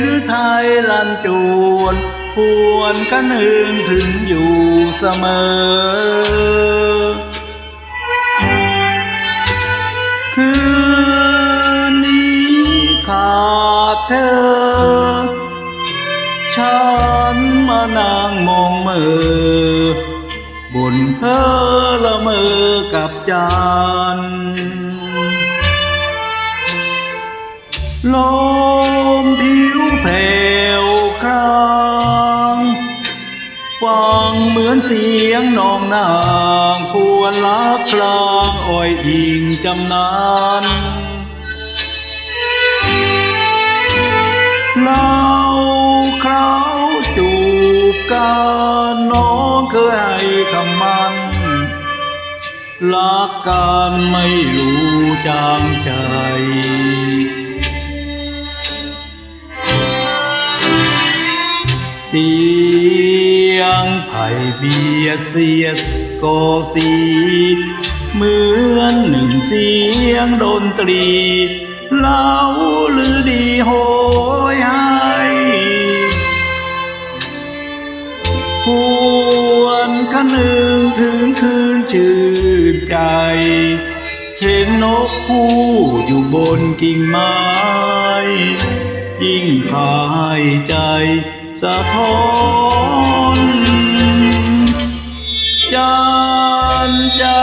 หรือไทยลันควรกันหึงถึงอยู่เสมอ คืนนี้ขาดเธอ ฉันมานั่งมองเมอบนเพ้อละเมอกับจันลม เสียงน้องนางควรลักคลางอ้อยอิงจำนานเราคราวจูบกันน้องเคยให้คำมันรักกันไม่รู้จางใจสี งไผ่เบียเสียดก็สีเหมือนหนึ่งเสียงดนตรีเล่าหรือดีโหยหายควรคันหนึ่งถึงคืนชื่นใจ เห็นนกคู่อยู่บนกิ่งไม้ยิ่งพายใจสะท้อน จันจะ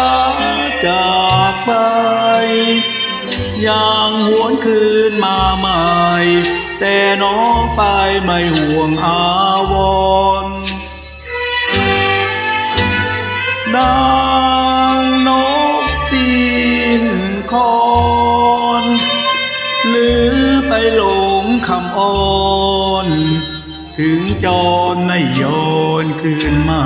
จากไปอย่างหวนคืนมาใหม่ แต่น้องไปไม่ห่วงอาวรณ์ดังนกสิ้นคอนหรือไปหลงคำอ้อน ถึงจรไม่โยนคืนมา